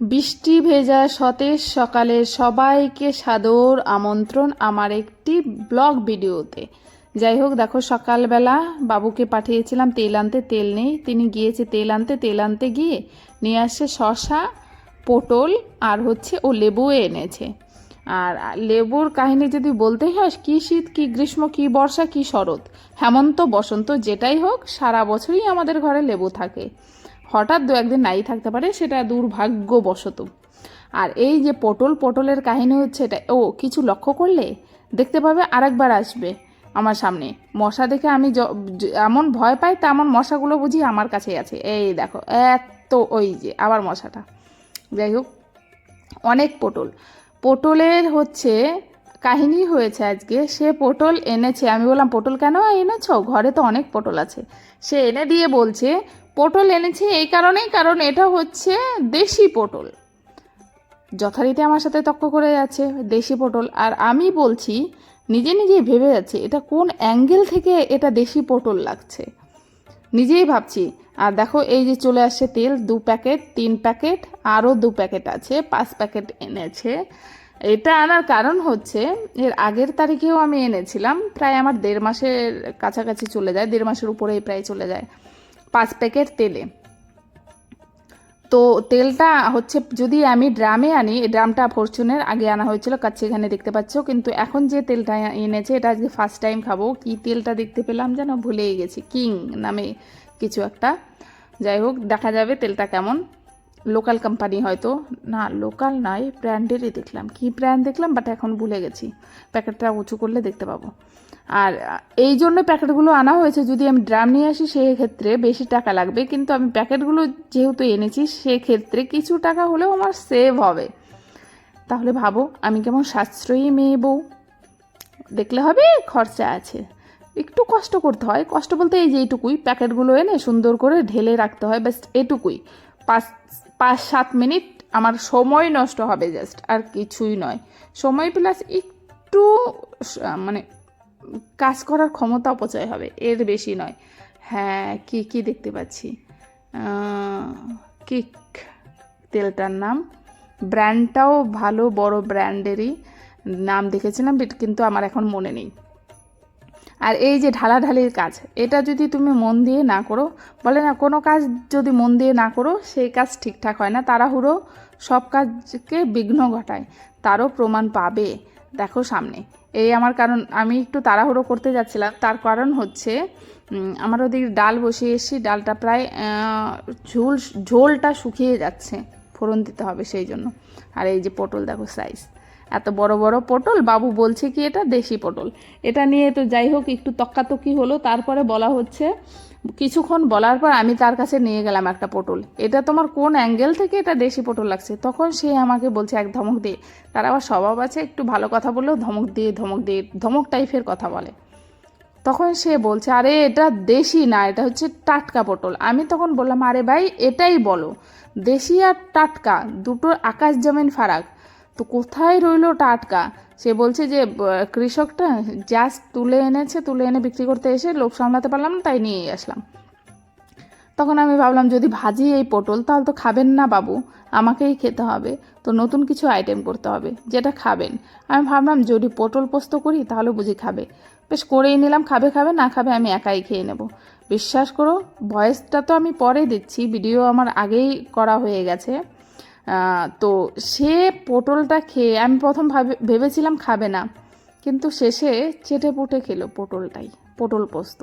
বৃষ্টি ভেজা সতেজ সকালে সবাইকে সাদর আমন্ত্রণ আমার একটি ব্লগ ভিডিওতে। যাই হোক, দেখো সকালবেলা বাবুকে পাঠিয়েছিলাম তেল আনতে, তেল নেই। তিনি গিয়েছে তেল আনতে তেল আনতে গিয়ে নিয়ে আসছে শশা পটল আর হচ্ছে ও লেবু এনেছে। আর লেবুর কাহিনী যদি বলতেই হয়, কি শীত, কি গ্রীষ্ম, কি বর্ষা, কি শরৎ, হেমন্ত, বসন্ত, যেটাই হোক, সারা বছরই আমাদের ঘরে লেবু থাকে। হঠাৎ দু একদিন নাই থাকতে পারে, সেটা দুর্ভাগ্যবশত। আর এই যে পটল, পটলের কাহিনী হচ্ছে এটা, ও কিছু লক্ষ্য করলে দেখতে পাবে আরেকবার আসবে আমার সামনে। মশা দেখে আমি এমন ভয় পাই তেমন মশাগুলো বুঝি আমার কাছেই আছে। এই দেখো, এত ওই যে আবার মশাটা। যাই হোক, অনেক পটল। পটলের হচ্ছে কাহিনী হয়েছে আজকে, সে পটল এনেছে। আমি বললাম, পটল কেন এনেছ? ঘরে তো অনেক পটল আছে। সে এনে দিয়ে বলছে পটল এনেছি এই কারণেই, কারণ এটা হচ্ছে দেশি পটল। যথারীতি আমার সাথে তক্ক করে যাচ্ছে দেশি পটল, আর আমি বলছি, নিজে নিজেই ভেবে যাচ্ছে এটা কোন অ্যাঙ্গেল থেকে এটা দেশি পটল লাগছে। নিজেই ভাবছি, আর দেখো এই যে চলে আসছে তেল, দু প্যাকেট, তিন প্যাকেট, আরও দু প্যাকেট আছে, পাঁচ প্যাকেট এনেছে। এটা আনার কারণ হচ্ছে, এর আগের তারিখেও আমি এনেছিলাম, প্রায় আমার দেড় মাসের কাছাকাছি চলে যায়, দেড় মাসের উপরেই প্রায় চলে যায়। পাঁচ প্যাকেট তেলে। তো তেলটা হচ্ছে, যদি আমি ড্রামে আনি ড্রামটা ফরচুনের আগে আনা হয়েছিল, কাছে এখানে দেখতে পাচ্ছ, কিন্তু এখন যে তেলটা এনেছে, এটা আজকে ফার্স্ট টাইম খাব। কি তেলটা দেখতে পেলাম যেন ভুলেই গেছি। কিং নামে কিছু একটা। যাই হোক, দেখা যাবে তেলটা কেমন। লোকাল কোম্পানি হয়তো। না লোকাল নয় ব্র্যান্ডেরই দেখলাম। কি ব্র্যান্ড দেখলাম বাট এখন ভুলে গেছি। প্যাকেটটা উঁচু করলে দেখতে পাবো। আর এই জন্য প্যাকেটগুলো আনা হয়েছে। যদি আমি ড্রাম নিয়ে আসি, সেক্ষেত্রে বেশি টাকা লাগবে। কিন্তু আমি প্যাকেটগুলো যেহেতু এনেছি, সেক্ষেত্রে কিছু টাকা হলেও আমার সেভ হবে। তাহলে ভাবো, আমি কেমন সাশ্রয়ী মেয়ে বউ। দেখলে হবে, খরচা আছে। একটু কষ্ট করতে হয়। কষ্ট বলতে এই যে এইটুকুই, প্যাকেটগুলো এনে সুন্দর করে ঢেলে রাখতে হয়, ব্যাস এটুকুই। পাঁচ পাঁচ, সাত মিনিট আমার সময় নষ্ট হবে জাস্ট আর কিছুই নয়। সময় প্লাস একটু মানে কাজ করার ক্ষমতা অপচয় হবে, এর বেশি নয়। হ্যাঁ কি কি দেখতে পাচ্ছি? কিক, তেলটার নাম। ব্র্যান্ডটাও ভালো, বড় ব্র্যান্ডেরই নাম দেখেছিলাম কিন্তু আমার এখন মনে নেই। আর এই যে ঢালাঢালির কাজ, এটা যদি তুমি মন দিয়ে না করো, বলে না, কোনো কাজ যদি মন দিয়ে না করো, সেই কাজ ঠিকঠাক হয় না। তাড়াহুড়ো সব কাজকে বিঘ্ন ঘটায়, তারও প্রমাণ পাবে। দেখো সামনে। এই আমার কারণ, আমি একটু তাড়াহুড়ো করতে যাচ্ছিলাম। তার কারণ হচ্ছে আমার ওদিকে ডাল বসিয়ে এসেছি। ডালটা প্রায় ঝোল, ঝোলটা শুকিয়ে যাচ্ছে। ফোড়ন দিতে হবে সেই জন্য। আর এই যে পটল, দেখো সাইজ এত বড় বড় পটল? বাবু বলছে কি এটা দেশি পটল। এটা নিয়ে তো যাই হোক, একটু তক্কাতক্কি হলো। তারপরে বলা হচ্ছে, কিছুক্ষণ বলার পর আমি তার কাছে নিয়ে গেলাম একটা পটল। এটা তোমার কোন অ্যাঙ্গেল থেকে এটা দেশি পটল লাগছে? তখন সে আমাকে বলছে, এক ধমক দিয়ে তার আবার স্বভাব আছে, একটু ভালো কথা বললেও ধমক দিয়ে ধমক দিয়ে ধমক টাইপের কথা বলে। তখন সে বলছে, আরে, এটা দেশি না, এটা হচ্ছে টাটকা পটল। আমি তখন বললাম, আরে ভাই, এটাই বলো। দেশি আর টাটকা দুটোর আকাশ জমিন ফারাক। তো কোথায় রইল টাটকা? সে বলছে যে কৃষকটা জাস্ট তুলে এনেছে, তুলে এনে বিক্রি করতে এসে লোক সামলাতে পারলাম না, তাই নিয়ে আসলাম। তখন আমি ভাবলাম, যদি ভাজি এই পটল, তাহলে তো খাবেন না বাবু, আমাকেই খেতে হবে। তো নতুন কিছু আইটেম করতে হবে, যেটা খাবেন। আমি ভাবলাম, যদি পটল পোস্ত করি, তাহলে বুঝি খাবে। বেশ করেই নিলাম, খাবে খাবে, না খাবে আমি একাই খেয়ে নেব। বিশ্বাস করো ভয়েসটা তো আমি পরে দিচ্ছি ভিডিও আমার আগেই করা হয়ে গেছে। তো সে পটলটা খেয়ে, আমি প্রথম ভাবে, ভেবেছিলাম খাবে না, কিন্তু শেষে চেটে পুটে খেলো পটলটাই, পটল পোস্ত।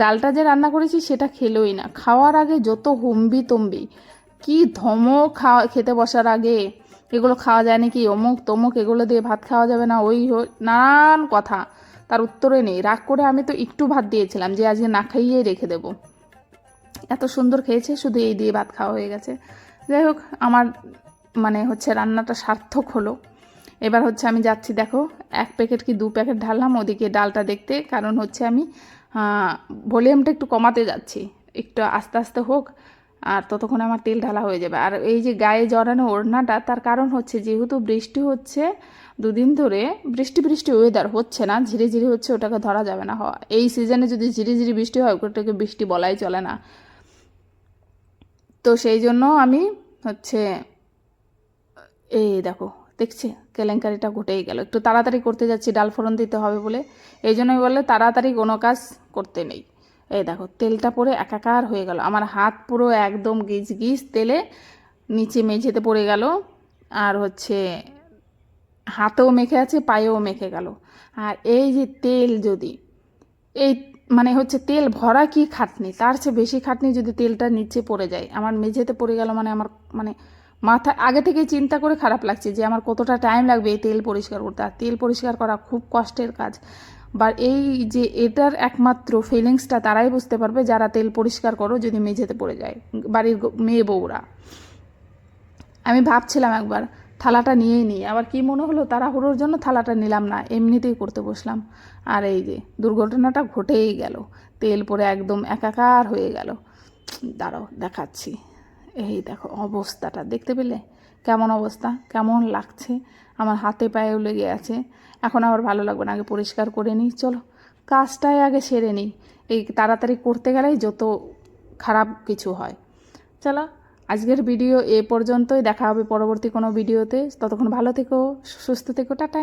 ডালটা যে রান্না করেছি সেটা খেলোই না। খাওয়ার আগে যত হুম্বি তম্বি, কি ধমক খাওয়া, খেতে বসার আগে, এগুলো খাওয়া যায় নাকি অমুক তমুক, এগুলো দিয়ে ভাত খাওয়া যাবে না, ওই নানান কথা। তার উত্তরে নেই। রাগ করে আমি তো একটু ভাত দিয়েছিলাম, যে আজকে না খাইয়েই রেখে দেবো। এত সুন্দর খেয়েছে, শুধু এই দিয়ে ভাত খাওয়া হয়ে গেছে। যাই হোক, আমার মানে হচ্ছে রান্নাটা সার্থক হলো। এবার হচ্ছে আমি যাচ্ছি, দেখো, এক প্যাকেট কি দু প্যাকেট ঢাললাম, ওদিকে ডালটা দেখতে, কারণ হচ্ছে আমি ভলিউমটা একটু কমাতে যাচ্ছি। একটু আস্তে আস্তে হোক, আর ততক্ষণে আমার তেল ঢালা হয়ে যাবে। আর এই যে গায়ে জড়ানো ওড়নাটা, তার কারণ হচ্ছে যেহেতু বৃষ্টি হচ্ছে, দুদিন ধরে বৃষ্টি বৃষ্টি ওয়েদার হচ্ছে না ঝিরে ঝিরে হচ্ছে, ওটাকে ধরা যাবে না। হওয়া এই সিজনে যদি ঝিরে ঝিরে বৃষ্টি হয়, ওটাকে বৃষ্টি বলাই চলে না। তো সেই জন্য আমি হচ্ছে, এই দেখো, দেখছি কেলেঙ্কারিটা ঘটেই গেল। একটু তাড়াতাড়ি করতে যাচ্ছি, ডাল ফোড়ন দিতে হবে বলে। এই জন্যই বললে তাড়াতাড়ি কোনো কাজ করতে নেই। এই দেখো, তেলটা পরে একাকার হয়ে গেল। আমার হাত পুরো একদম গিজ গিজ তেলে নিচে মেঝেতে পড়ে গেল। আর হচ্ছে, হাতেও মেখে আছে, পায়েও মেখে গেল। আর এই যে তেল যদি এই মানে হচ্ছে তেল ভরা কি খাটনি? তার চেয়ে বেশি খাটনি যদি তেলটা নিচে পড়ে যায়। আমার মেঝেতে পড়ে গেল মানে আমার মানে মাথা, আগে থেকেই চিন্তা করে খারাপ লাগছে যে আমার কতটা টাইম লাগবে এই তেল পরিষ্কার করতে। আর তেল পরিষ্কার করা খুব কষ্টের কাজ। বা এই যে এটার একমাত্র ফিলিংসটা তারাই বুঝতে পারবে যারা তেল পরিষ্কার করো যদি মেঝেতে পড়ে যায়। বাড়ির মেয়ে বউরা। আমি ভাবছিলাম একবার থালাটা নিয়েই নিই। আবার কি মনে হলো, তাড়াহুড়োর জন্য থালাটা নিলাম না, এমনিতেই করতে বসলাম। আর এই যে, দুর্ঘটনাটা ঘটেই গেল। তেল পরে একদম একাকার হয়ে গেল। দাঁড়াও, দেখাচ্ছি। এই দেখো, অবস্থাটা দেখতে পেলে? কেমন অবস্থা? কেমন লাগছে? আমার হাতে পায়েও লেগে আছে। এখন আবার ভালো লাগবে না, আগে পরিষ্কার করে নিই। চলো, কাজটাই আগে সেরে নিই। এই তাড়াতাড়ি করতে গেলেই যত খারাপ কিছু হয়। চলো আজকের ভিডিও এ পর্যন্তই। দেখা হবে পরবর্তী কোনো ভিডিওতে। ততক্ষণ ভালো থেকো, সুস্থ থেকো। টাটা।